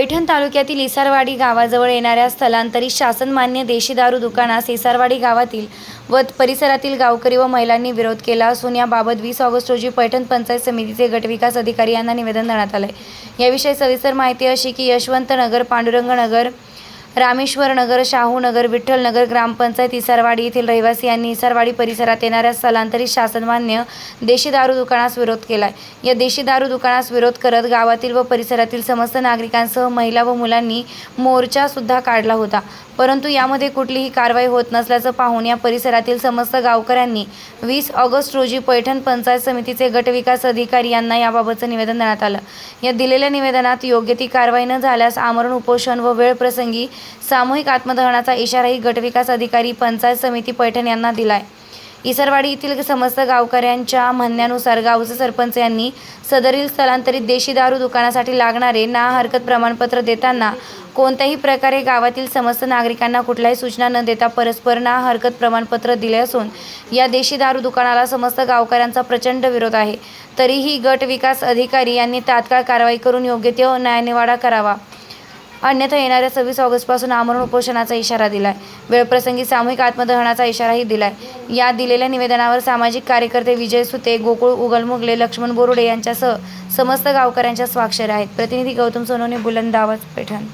पैठण तालुक्यातील इसारवाडी गावाजवळ येणाऱ्या स्थलांतरित शासनमान्य देशी दारू दुकानास इसारवाडी गावातील व परिसरातील गावकरी व महिलांनी विरोध केला असून याबाबत वीस ऑगस्ट रोजी पैठण पंचायत समितीचे गटविकास अधिकारी यांना निवेदन देण्यात आले याविषयी सविस्तर माहिती अशी की यशवंत नगर पांडुरंग नगर रामेश्वर नगर शाहू नगर विठ्ठल नगर ग्रामपंचायत इसारवाडी येथील रहिवासी यांनी इसारवाडी परिसरात येणाऱ्या स्थलांतरित शासनमान्य देशी दारू दुकानास विरोध केलाय. या देशी दारू दुकानास विरोध करत गावातील व परिसरातील समस्त नागरिकांसह महिला व मुलांनी मोर्चा सुद्धा काढला होता. परंतु यामध्ये कुठलीही कारवाई होत नसल्याचं पाहून या परिसरातील समस्त गावकऱ्यांनी वीस ऑगस्ट रोजी पैठण पंचायत समितीचे गटविकास अधिकारी यांना याबाबतचं निवेदन देण्यात आलं. या दिलेल्या निवेदनात योग्य ती कारवाई न झाल्यास आमरण उपोषण व वेळप्रसंगी सामूहिक आत्मदहनाचा इशाराही गटविकास अधिकारी पंचायत समिती पैठण यांना दिलाय. इसरवाडी येथील समस्त गावकऱ्यांच्या म्हणण्यानुसार गावचे सरपंच यांनी सदरील स्थलांतरित देशी दारू दुकानासाठी लागणारे ना हरकत प्रमाणपत्र देताना कोणत्याही प्रकारे गावातील समस्त नागरिकांना कुठल्याही सूचना न देता परस्पर ना हरकत प्रमाणपत्र दिले असून या देशी दारू दुकानाला समस्त गावकऱ्यांचा प्रचंड विरोध आहे. तरीही गट विकास अधिकारी यांनी तात्काळ कारवाई करून योग्य ते न्यायनिवाडा करावा. अन्यथा येणाऱ्या सव्वीस ऑगस्टपासून आमरण उपोषणाचा इशारा दिलाय. वेळप्रसंगी सामूहिक आत्मदहनाचा इशाराही दिलाय. या दिलेल्या निवेदनावर सामाजिक कार्यकर्ते विजय सुते गोकुळ उगलमुगले लक्ष्मण बोरुडे यांच्यासह समस्त गावकऱ्यांच्या स्वाक्षऱ्या आहेत. प्रतिनिधी गौतम सोनवणे बुलंद आवाज पैठण.